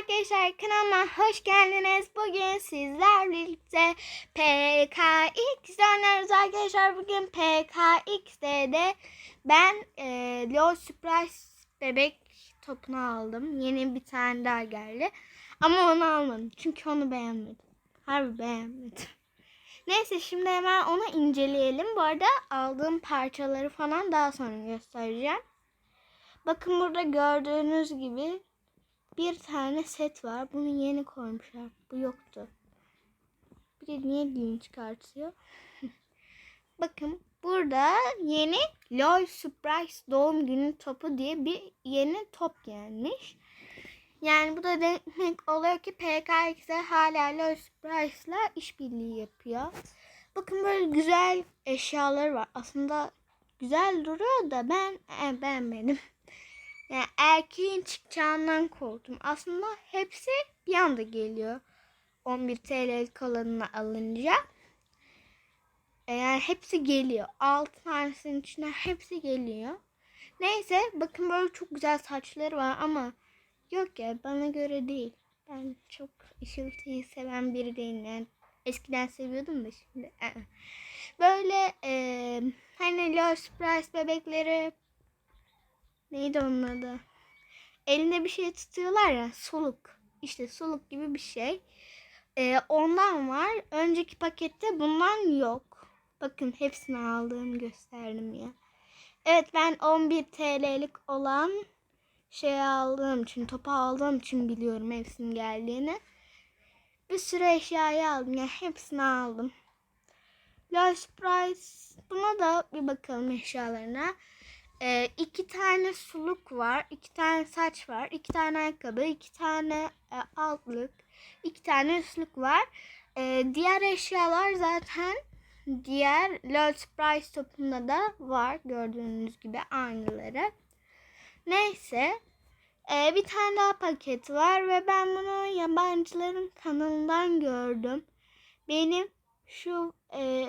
arkadaşlar kanalıma hoş geldiniz. Bugün sizlerle birlikte PKX oynuyoruz arkadaşlar. Bugün PKX'de de ben e, LOL Surprise bebek topunu aldım. Yeni bir tane daha geldi. Ama onu almadım. Çünkü onu beğenmedim. Harbi beğenmedim. Neyse şimdi hemen onu inceleyelim. Bu arada aldığım parçaları falan daha sonra göstereceğim. Bakın burada gördüğünüz gibi bir tane set var. Bunu yeni koymuşlar. Bu yoktu. Bir de niye dilini çıkartıyor? Bakın burada yeni LOL Surprise doğum günü topu diye bir yeni top gelmiş. Yani bu da demek oluyor ki PKX'e hala LOL Surprise'la işbirliği yapıyor. Bakın böyle güzel eşyaları var. Aslında güzel duruyor da ben e, beğenmedim. Yani erkeğin çıkacağından korktum. Aslında hepsi bir anda geliyor. 11 TL kalanına alınca. E, Yani hepsi geliyor. 6 tanesinin içine hepsi geliyor. Neyse bakın böyle çok güzel saçları var ama yok ya bana göre değil. Ben çok ışıltıyı seven biri değilim. Yani eskiden seviyordum da şimdi. ı-ı. Böyle e, hani Love Surprise bebekleri Neydi onun adı? Elinde bir şey tutuyorlar ya soluk. İşte soluk gibi bir şey. Ee, ondan var. Önceki pakette bundan yok. Bakın hepsini aldığımı gösterdim ya. Evet ben 11 TL'lik olan şey aldığım için, topu aldığım için biliyorum hepsinin geldiğini. Bir sürü eşyayı aldım. Yani hepsini aldım. Last Price buna da bir bakalım eşyalarına. Ee, iki tane suluk var, iki tane saç var, iki tane ayakkabı, iki tane e, altlık, iki tane üstlük var. Ee, diğer eşyalar zaten diğer LOL Surprise topunda da var. Gördüğünüz gibi aynıları. Neyse. Ee, bir tane daha paket var ve ben bunu yabancıların kanalından gördüm. Benim şu e,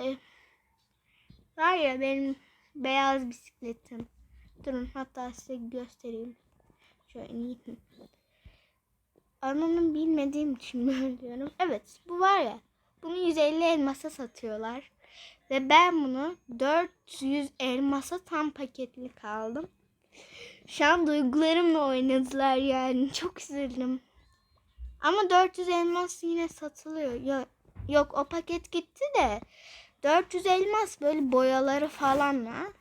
var ya benim beyaz bisikletim. Durun hatta size göstereyim. Şöyle ineyim. Anlamını bilmediğim için böyle diyorum. Evet bu var ya. Bunu 150 elmasa satıyorlar. Ve ben bunu 400 elmasa tam paketli aldım. Şu an duygularımla oynadılar yani. Çok üzüldüm. Ama 400 elmas yine satılıyor. Yok, yok o paket gitti de 400 elmas böyle boyaları falanla.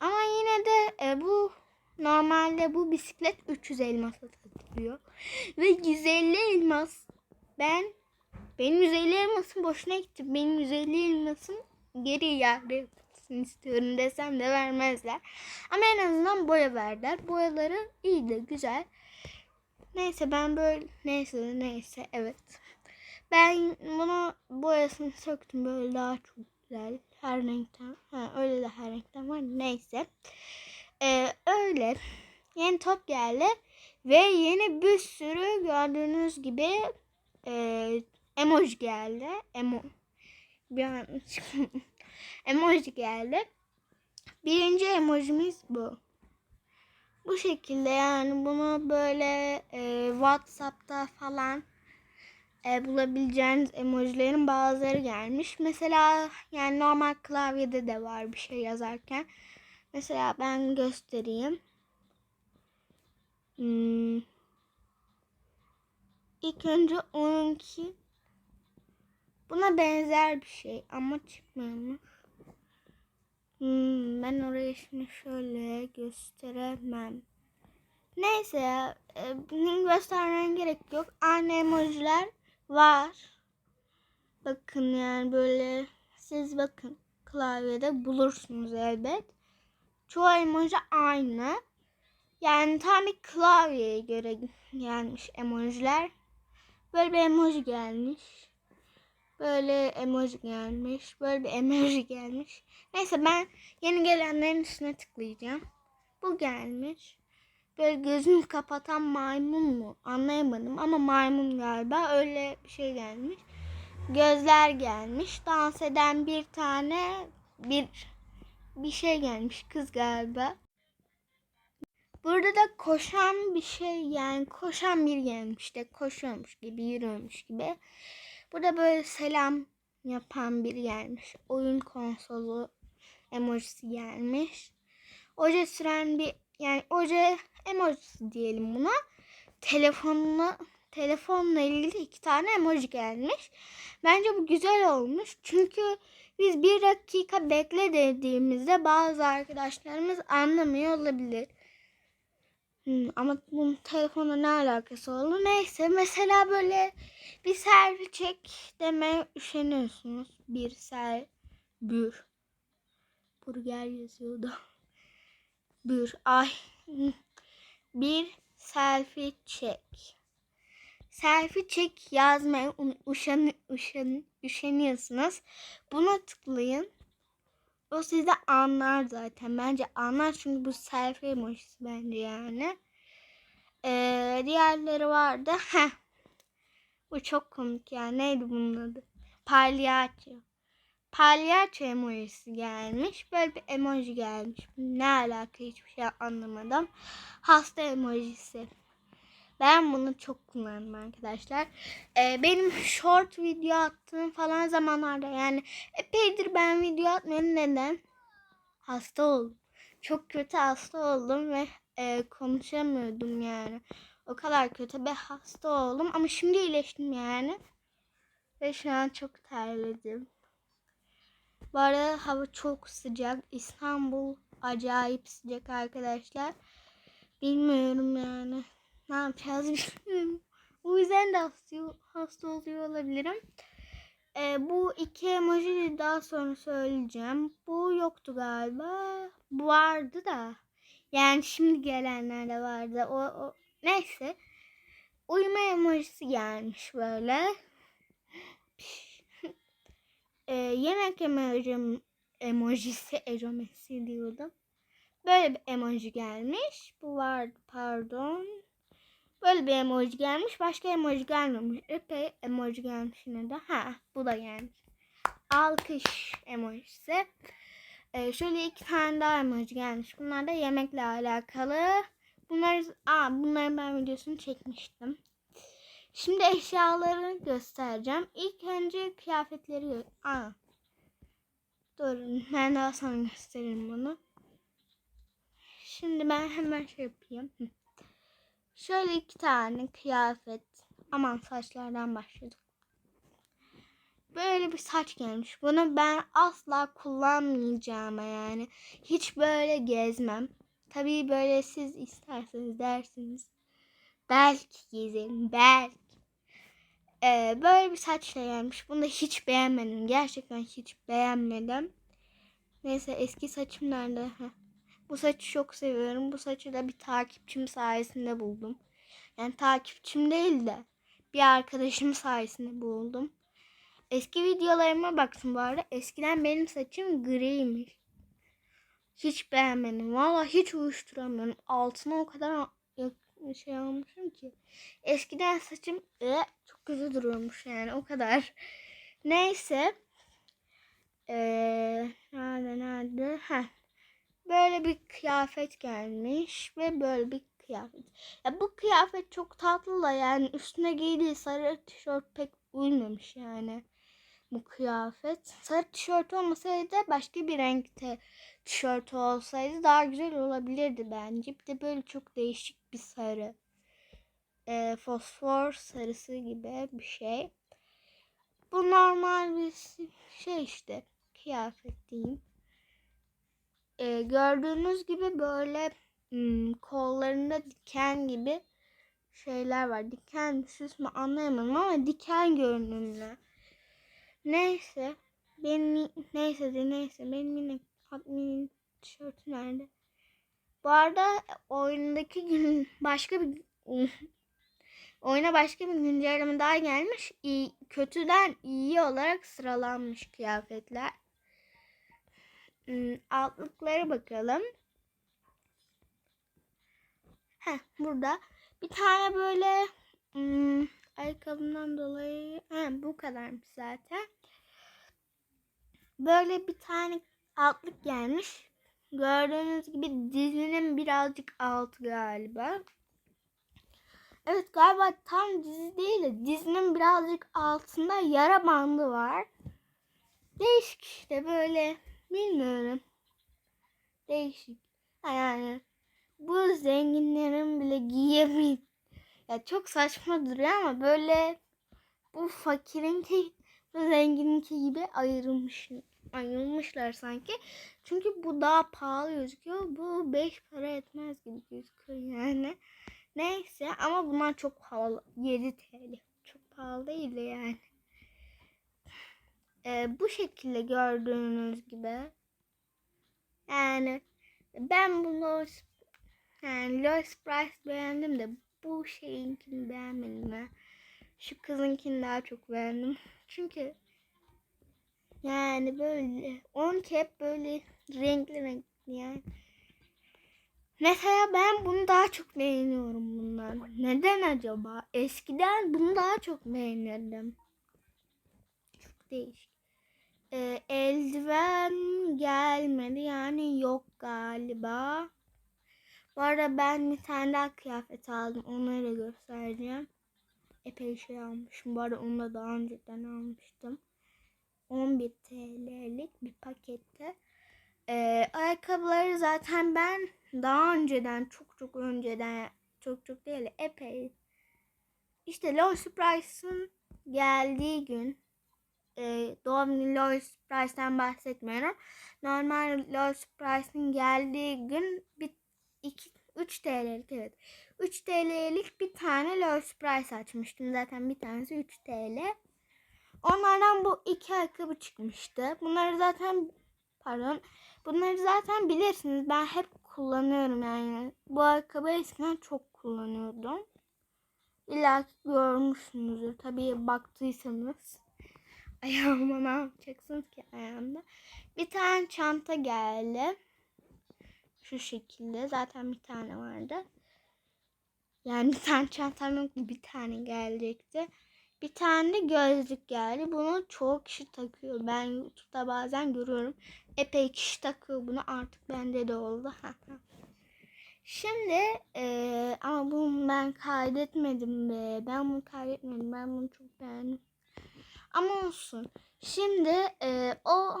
Ama yine de e, bu normalde bu bisiklet 300 elmas satılıyor. Ve 150 elmas ben benim 150 elmasım boşuna gitti. Benim 150 elmasım geri iade etsin istiyorum desem de vermezler. Ama en azından boya verdiler. Boyaları iyi de güzel. Neyse ben böyle neyse neyse evet. Ben bunu boyasını söktüm böyle daha çok güzel. Her renkten. Ha, öyle de her renkten var. Neyse. Ee, öyle. Yeni top geldi. Ve yeni bir sürü gördüğünüz gibi e, emoji geldi. Emo bir an emoji geldi. Birinci emojimiz bu. Bu şekilde yani bunu böyle e, WhatsApp'ta falan e, bulabileceğiniz emojilerin bazıları gelmiş. Mesela yani normal klavyede de var bir şey yazarken. Mesela ben göstereyim. Hmm. İlk önce onunki buna benzer bir şey ama çıkmıyormuş. Hmm, ben oraya şimdi şöyle gösteremem. Neyse ya, e, göstermem gerek yok. Aynı emojiler var. Bakın yani böyle siz bakın klavyede bulursunuz elbet. Çoğu emoji aynı. Yani tam bir klavyeye göre gelmiş emojiler. Böyle bir emoji gelmiş. Böyle emoji gelmiş. Böyle bir emoji gelmiş. Neyse ben yeni gelenlerin üstüne tıklayacağım. Bu gelmiş. Böyle gözünü kapatan maymun mu? Anlayamadım ama maymun galiba. Öyle bir şey gelmiş. Gözler gelmiş. Dans eden bir tane bir bir şey gelmiş. Kız galiba. Burada da koşan bir şey yani koşan bir gelmiş de koşuyormuş gibi yürüyormuş gibi. Burada böyle selam yapan biri gelmiş. Oyun konsolu emojisi gelmiş. Oje süren bir yani oje emojisi diyelim buna. Telefonla telefonla ilgili iki tane emoji gelmiş. Bence bu güzel olmuş. Çünkü biz bir dakika bekle dediğimizde bazı arkadaşlarımız anlamıyor olabilir. Hmm, ama bunun telefonla ne alakası olur? Neyse mesela böyle bir selfie çek demeye üşeniyorsunuz. Bir sel bür. Burger yazıyordu. Bür. Ay. Bir selfie çek. Selfie çek yazmaya üşen, üşen, üşeniyorsunuz. Buna tıklayın. O size anlar zaten. Bence anlar çünkü bu selfie emojisi bence yani. Ee, diğerleri vardı. Heh. Bu çok komik ya. Neydi bunun adı? Palyaço. Palyaço emojisi gelmiş. Böyle bir emoji gelmiş. Ne alaka hiçbir şey anlamadım. Hasta emojisi. Ben bunu çok kullandım arkadaşlar. Ee, benim short video attığım falan zamanlarda yani epeydir ben video atmıyorum. Neden? Hasta oldum. Çok kötü hasta oldum ve e, konuşamıyordum yani. O kadar kötü bir hasta oldum ama şimdi iyileştim yani. Ve şu an çok terledim. Bu arada hava çok sıcak. İstanbul acayip sıcak arkadaşlar. Bilmiyorum yani. Ne yapacağız bilmiyorum. O yüzden de hasta, hasta oluyor olabilirim. Ee, bu iki emojiyi daha sonra söyleyeceğim. Bu yoktu galiba. Bu vardı da. Yani şimdi gelenler de vardı. O, o neyse. Uyuma emojisi gelmiş böyle. ee, yemek emojim, emojisi emojisi diyordum. Böyle bir emoji gelmiş. Bu vardı pardon. Böyle bir emoji gelmiş. Başka emoji gelmemiş. Epey emoji gelmiş yine de. Ha bu da gelmiş. Alkış emojisi. Ee, şöyle iki tane daha emoji gelmiş. Bunlar da yemekle alakalı. Bunlar, aa, bunların ben videosunu çekmiştim. Şimdi eşyaları göstereceğim. İlk önce kıyafetleri aa. Dur daha sonra göstereyim bunu. Şimdi ben hemen şey yapayım. Şöyle iki tane kıyafet. Aman saçlardan başladık. Böyle bir saç gelmiş. Bunu ben asla kullanmayacağım yani. Hiç böyle gezmem. Tabii böyle siz isterseniz dersiniz. Belki gezerim. Belki. Ee, böyle bir saçla gelmiş. Bunu da hiç beğenmedim. Gerçekten hiç beğenmedim. Neyse eski saçım nerede? Bu saçı çok seviyorum. Bu saçı da bir takipçim sayesinde buldum. Yani takipçim değil de bir arkadaşım sayesinde buldum. Eski videolarıma baktım bu arada. Eskiden benim saçım griymiş. Hiç beğenmedim. Valla hiç uyuşturamıyorum. Altına o kadar şey almışım ki. Eskiden saçım e, çok güzel duruyormuş yani o kadar. Neyse. Ee, nerede nerede? Heh. Böyle bir kıyafet gelmiş ve böyle bir kıyafet. Ya bu kıyafet çok tatlı da yani üstüne giydiği sarı tişört pek uymamış yani bu kıyafet. Sarı tişört olmasaydı başka bir renkte tişört olsaydı daha güzel olabilirdi bence. Bir de böyle çok değişik bir sarı. E, fosfor sarısı gibi bir şey. Bu normal bir şey işte. Kıyafet diyeyim. E, gördüğünüz gibi böyle hmm, kollarında diken gibi şeyler var. Diken mi süs mü anlayamadım ama diken görünümlü. Neyse. Benim neyse de neyse. Benim yine admin tişörtü nerede? Bu arada oyundaki gün başka bir oyuna başka bir güncelleme daha gelmiş. İyi, kötüden iyi olarak sıralanmış kıyafetler. Hmm, altlıklara bakalım. Heh, burada bir tane böyle hmm, ayakkabımdan dolayı he, bu kadarmış zaten. Böyle bir tane altlık gelmiş. Gördüğünüz gibi dizinin birazcık altı galiba. Evet galiba tam dizi değil de dizinin birazcık altında yara bandı var. Değişik işte böyle bilmiyorum. Değişik. Yani bu zenginlerin bile giyemeyeceği ya çok saçma duruyor ama böyle bu fakirinki bu zengininki gibi ayrılmış ayrılmışlar sanki. Çünkü bu daha pahalı gözüküyor. Bu 5 para etmez gibi gözüküyor yani. Neyse ama bunlar çok pahalı. 7 TL. Çok pahalı değil de yani. Ee, bu şekilde gördüğünüz gibi. Yani ben bunu yani Lois Price beğendim de bu şeyinkini beğenmedim ben. Şu kızınkini daha çok beğendim. Çünkü yani böyle on hep böyle renkli renkli yani. Mesela ben bunu daha çok beğeniyorum bunlar. Neden acaba? Eskiden bunu daha çok beğenirdim. Çok değişik. Ee, eldiven gelmedi yani yok galiba. Bu arada ben bir tane daha kıyafet aldım. Onları da göstereceğim. Epey şey almışım. Bu arada onu da daha önceden almıştım. 11 TL'lik bir pakette. Ee, ayakkabıları zaten ben daha önceden çok çok önceden çok çok değil epey işte Lois Price'ın geldiği gün e, doğum günü Lois Price'ten bahsetmiyorum. Normal Lois Price'ın geldiği gün bir 2 3 TL'lik evet. 3 TL'lik bir tane Lois Price açmıştım. Zaten bir tanesi 3 TL. Onlardan bu iki ayakkabı çıkmıştı. Bunları zaten pardon. Bunları zaten bilirsiniz. Ben hep kullanıyorum yani. Bu ayakkabı eskiden çok kullanıyordum. İlla görmüşsünüzdür. Tabii baktıysanız. Ayağıma ne yapacaksınız ki ayağımda. Bir tane çanta geldi. Şu şekilde. Zaten bir tane vardı. Yani bir tane çantam yoktu. Bir tane gelecekti. Bir tane de gözlük geldi. Bunu çoğu kişi takıyor. Ben YouTube'da bazen görüyorum. Epey kişi takıyor bunu. Artık bende de oldu. Şimdi e, ama bunu ben kaydetmedim be. Ben bunu kaydetmedim. Ben bunu çok beğendim. Ama olsun. Şimdi e, o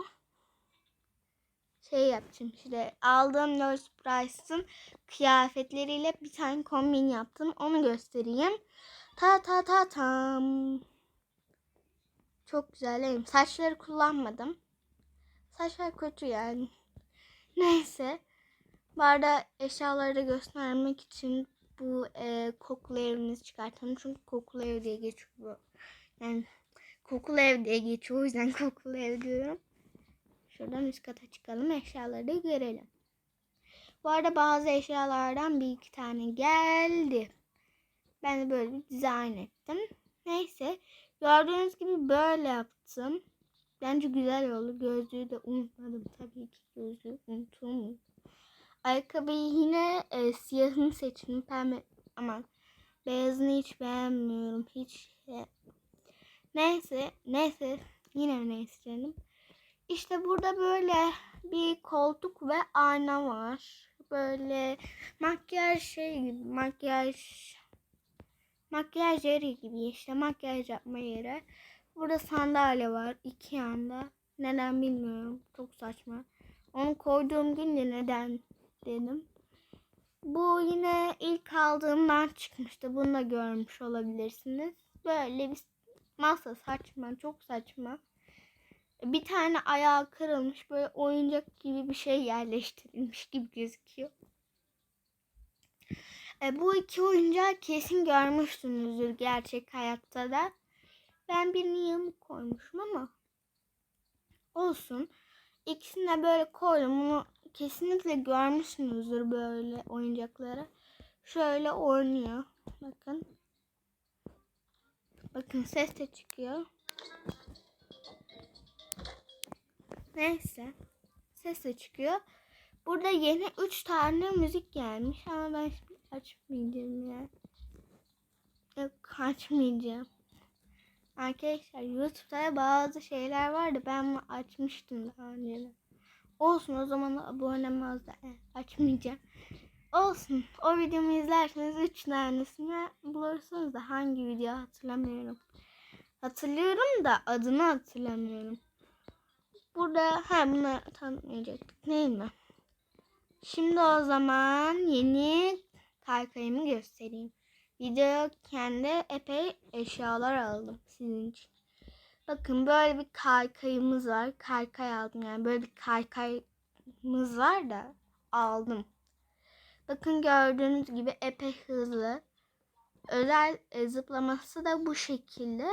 şey yapacağım işte aldığım Nurse Price'ın kıyafetleriyle bir tane kombin yaptım. Onu göstereyim. Ta ta ta tam. Çok güzel değil mi? Saçları kullanmadım. Saçlar kötü yani. Neyse. Bu arada eşyaları da göstermek için bu e, kokulu evimizi çıkartalım. Çünkü kokulu ev diye geçiyor. Yani kokulu ev diye geçiyor. O yüzden kokulu ev diyorum. Şuradan üst kata çıkalım. Eşyaları da görelim. Bu arada bazı eşyalardan bir iki tane geldi. Ben de böyle bir dizayn ettim. Neyse. Gördüğünüz gibi böyle yaptım. Bence güzel oldu. Gözlüğü de unutmadım. Tabii ki gözlüğü unutulmuyor. Ayakkabıyı yine e, siyahını seçtim. Pembe aman beyazını hiç beğenmiyorum. Hiç e, neyse neyse yine neyse canım. İşte burada böyle bir koltuk ve ayna var. Böyle makyaj şey gibi makyaj makyaj yeri gibi işte makyaj yapma yeri. Burada sandalye var iki yanda. Neden bilmiyorum. Çok saçma. Onu koyduğum gün de neden dedim. Bu yine ilk aldığımdan çıkmıştı. Bunu da görmüş olabilirsiniz. Böyle bir masa saçma. Çok saçma. Bir tane ayağı kırılmış. Böyle oyuncak gibi bir şey yerleştirilmiş gibi gözüküyor. E, bu iki oyuncağı kesin görmüşsünüzdür gerçek hayatta da. Ben birini yamuk koymuşum ama olsun. İkisini de böyle koydum. Bunu kesinlikle görmüşsünüzdür böyle oyuncakları. Şöyle oynuyor. Bakın. Bakın ses de çıkıyor. Neyse. Ses de çıkıyor. Burada yeni 3 tane müzik gelmiş ama ben açmayacağım ya. Yok açmayacağım. Arkadaşlar YouTube'da bazı şeyler vardı. Ben açmıştım daha önce. Olsun o zaman abonem az da açmayacağım. Olsun. O videomu izlerseniz 3 tanesini bulursunuz da hangi video hatırlamıyorum. Hatırlıyorum da adını hatırlamıyorum. Burada ha bunu tanıtmayacaktık değil mi? Şimdi o zaman yeni kaykayımı göstereyim. Video kendi epey eşyalar aldım sizin için. Bakın böyle bir kaykayımız var. Kaykay aldım yani böyle bir kaykayımız var da aldım. Bakın gördüğünüz gibi epey hızlı. Özel e, zıplaması da bu şekilde.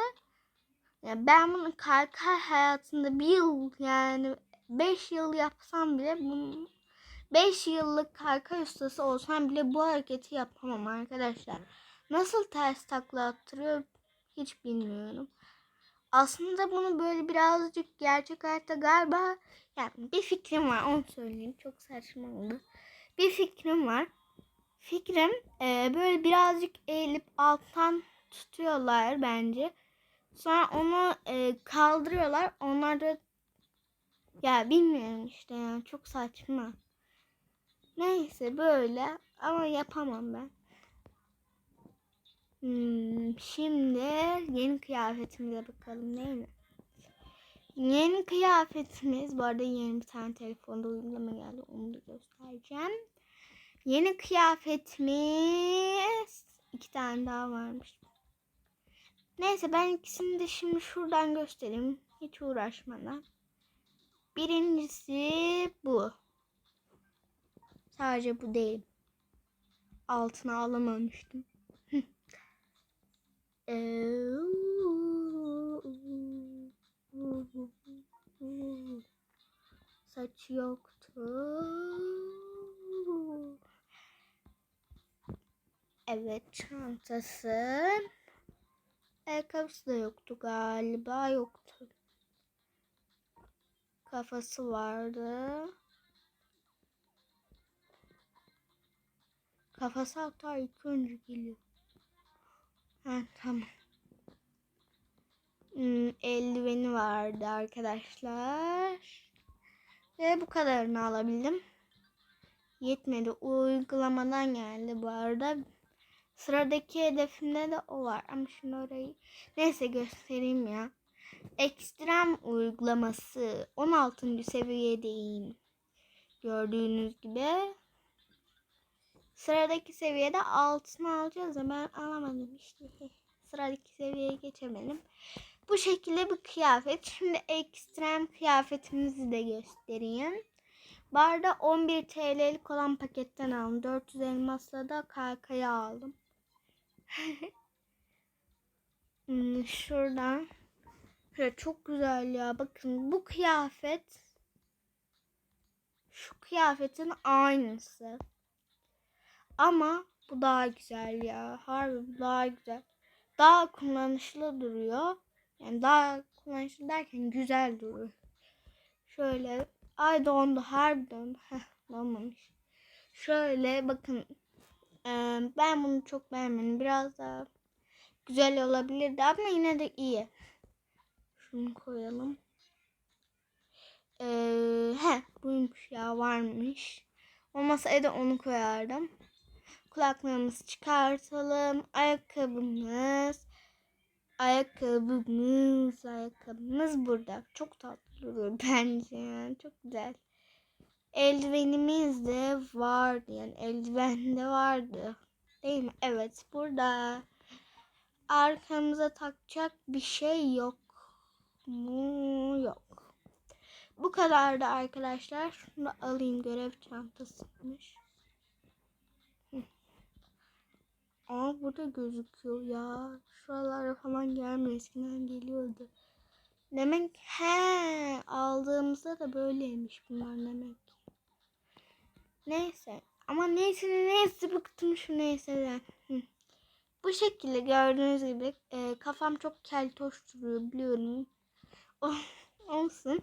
Ya ben bunu kaykay hayatında bir yıl yani 5 yıl yapsam bile bunu 5 yıllık kaykay ustası olsam bile bu hareketi yapamam arkadaşlar. Nasıl ters takla attırıyor hiç bilmiyorum. Aslında bunu böyle birazcık gerçek hayatta galiba yani bir fikrim var onu söyleyeyim çok saçma oldu. Bir fikrim var. Fikrim e, böyle birazcık eğilip alttan tutuyorlar bence. Sonra onu e, kaldırıyorlar. Onlar da ya bilmiyorum işte yani çok saçma. Neyse böyle ama yapamam ben. Hmm, şimdi yeni kıyafetimize bakalım değil? Yeni kıyafetimiz bu arada yeni bir tane telefonda uygulama geldi onu da göstereceğim. Yeni kıyafetimiz iki tane daha varmış. Neyse ben ikisini de şimdi şuradan göstereyim. Hiç uğraşmadan. Birincisi bu. Sadece bu değil. Altına alamamıştım. Saç yoktu. Evet çantası. Ayakkabısı da yoktu galiba yoktu. Kafası vardı. Kafası hatta ilk önce geliyor. Ha tamam. Hmm, eldiveni vardı arkadaşlar. Ve bu kadarını alabildim. Yetmedi. Uygulamadan geldi bu arada. Sıradaki hedefimde de o var. Ama şimdi orayı neyse göstereyim ya. Ekstrem uygulaması 16. seviyedeyim. Gördüğünüz gibi. Sıradaki seviyede altını alacağız da ben alamadım işte. Sıradaki seviyeye geçemedim. Bu şekilde bir kıyafet. Şimdi ekstrem kıyafetimizi de göstereyim. Barda 11 TL'lik olan paketten aldım. 400 elmasla da kaykaya aldım. Hmm, Şuradan. Şöyle çok güzel ya. Bakın bu kıyafet şu kıyafetin aynısı. Ama bu daha güzel ya. Harbi bu daha güzel. Daha kullanışlı duruyor. Yani daha kullanışlı derken güzel duruyor. Şöyle ay dondu harbi dondu. Heh, donmamış. Şöyle bakın ben bunu çok beğenmedim. Biraz daha güzel olabilirdi ama yine de iyi. Şunu koyalım. Ee, he buymuş ya varmış. Olmasaydı onu koyardım. Kulaklığımızı çıkartalım. Ayakkabımız. Ayakkabımız. Ayakkabımız burada. Çok tatlı duruyor bence. Yani. Çok güzel. Eldivenimiz de vardı. Yani eldiven de vardı. Değil mi? Evet. Burada. Arkamıza takacak bir şey yok mu? Yok. Bu kadar da arkadaşlar. Şunu alayım. Görev çantasıymış. Aa burada gözüküyor ya. Şuralara falan gelmiyor. Eskiden geliyordu. Demek he aldığımızda da böyleymiş bunlar demek. Neyse. Ama neyse neyse bıktım şu neyseden. Hı. Bu şekilde gördüğünüz gibi e, kafam çok keltoş duruyor biliyorum. Olsun.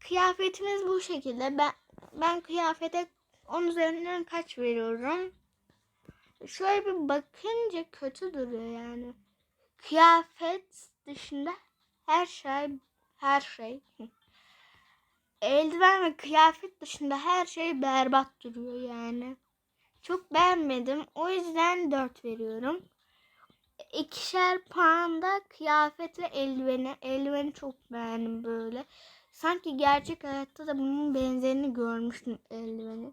Kıyafetimiz bu şekilde. Ben ben kıyafete 10 üzerinden kaç veriyorum? Şöyle bir bakınca kötü duruyor yani. Kıyafet dışında her şey her şey eldiven ve kıyafet dışında her şey berbat duruyor yani. Çok beğenmedim. O yüzden 4 veriyorum. İkişer puan da kıyafet ve eldiveni. Eldiveni çok beğendim böyle. Sanki gerçek hayatta da bunun benzerini görmüştüm eldiveni.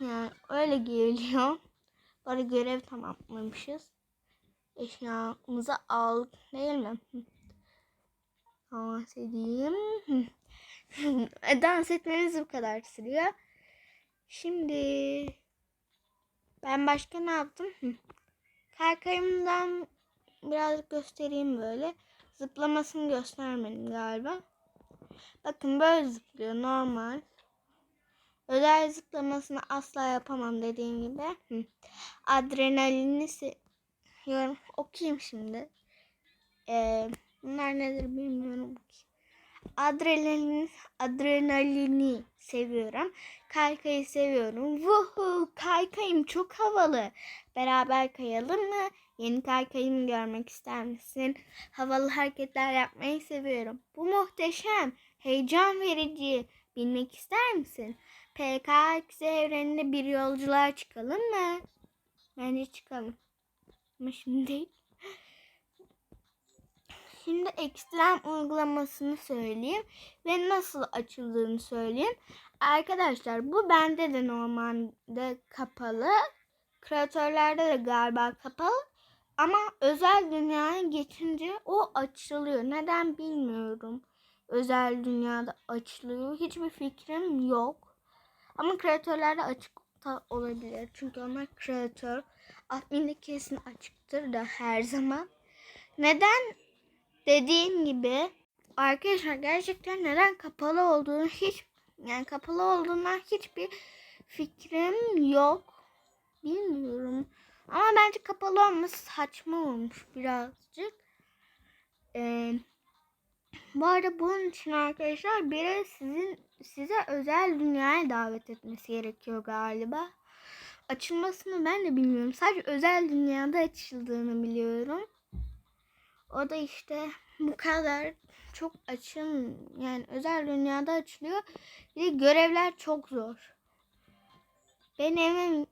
Yani öyle geliyor. Böyle görev tamamlamışız. Eşyamızı aldık değil mi? Dans edeyim. Hı. Dans etmemiz bu kadar sürüyor. Şimdi ben başka ne yaptım? Kaykayımdan biraz göstereyim böyle. Zıplamasını göstermedim galiba. Bakın böyle zıplıyor normal. Özel zıplamasını asla yapamam dediğim gibi. Hı. Adrenalini seviyorum. Okuyayım şimdi. Ee, bunlar nedir bilmiyorum. Adrenalin, adrenalini seviyorum. Kaykayı seviyorum. Vuhu kaykayım çok havalı. Beraber kayalım mı? Yeni kaykayımı görmek ister misin? Havalı hareketler yapmayı seviyorum. Bu muhteşem, heyecan verici. Bilmek ister misin? PKX evreninde bir yolculuğa çıkalım mı? Bence çıkalım. Ama şimdi değil. Şimdi ekstrem uygulamasını söyleyeyim ve nasıl açıldığını söyleyeyim. Arkadaşlar bu bende de normalde kapalı. Kreatörlerde de galiba kapalı. Ama özel dünyaya geçince o açılıyor. Neden bilmiyorum. Özel dünyada açılıyor. Hiçbir fikrim yok. Ama kreatörlerde açık olabilir. Çünkü onlar kreatör. Adminde kesin açıktır da her zaman. Neden dediğim gibi arkadaşlar gerçekten neden kapalı olduğunu hiç yani kapalı olduğundan hiçbir fikrim yok. Bilmiyorum. Ama bence kapalı olması saçma olmuş birazcık. Ee, bu arada bunun için arkadaşlar biri sizin size özel dünyaya davet etmesi gerekiyor galiba. Açılmasını ben de bilmiyorum. Sadece özel dünyada açıldığını biliyorum. O da işte bu kadar çok açın yani özel dünyada açılıyor. Bir de görevler çok zor. Ben evim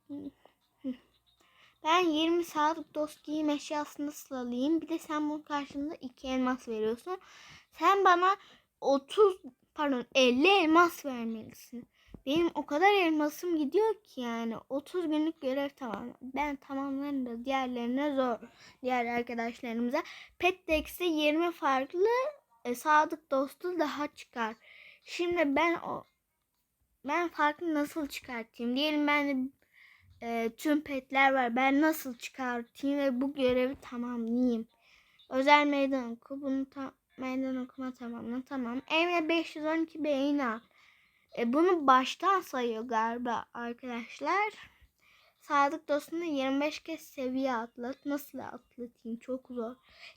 ben 20 saatlik dost giyim eşyasını nasıl alayım? Bir de sen bunun karşılığında 2 elmas veriyorsun. Sen bana 30 pardon 50 elmas vermelisin. Benim o kadar elmasım gidiyor ki yani 30 günlük görev tamam. Ben tamamlarım da diğerlerine zor. Diğer arkadaşlarımıza. Petdex'te 20 farklı e, sadık dostu daha çıkar. Şimdi ben o ben farklı nasıl çıkartayım? Diyelim ben e, tüm petler var. Ben nasıl çıkartayım ve bu görevi tamamlayayım? Özel meydan oku. Bunu tam meydan okuma tamamla. Tamam. Emre 512 beğeni al. E, bunu baştan sayıyor galiba arkadaşlar. Sadık dostunu 25 kez seviye atlat. Nasıl atlatayım? Çok zor.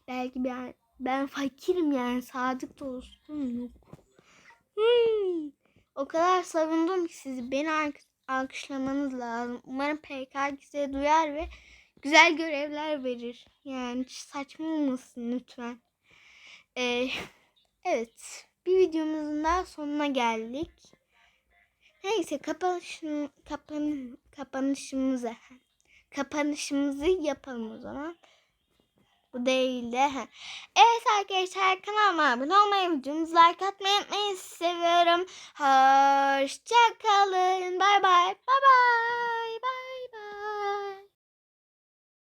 Belki ben, ben fakirim yani. Sadık dostum yok. Hmm. O kadar savundum ki sizi. Beni alk- alkışlamanız lazım. Umarım PK size duyar ve güzel görevler verir. Yani saçma olmasın lütfen. Ee, evet. Bir videomuzun daha sonuna geldik. Neyse kapanışın, kapan, kapanışımıza kapanışımızı yapalım o zaman. Bu değil de. he. Evet arkadaşlar kanalıma abone olmayı, videomuzu like atmayı unutmayın. Seviyorum. Hoşçakalın. Bay bay. Bay bay. Bay.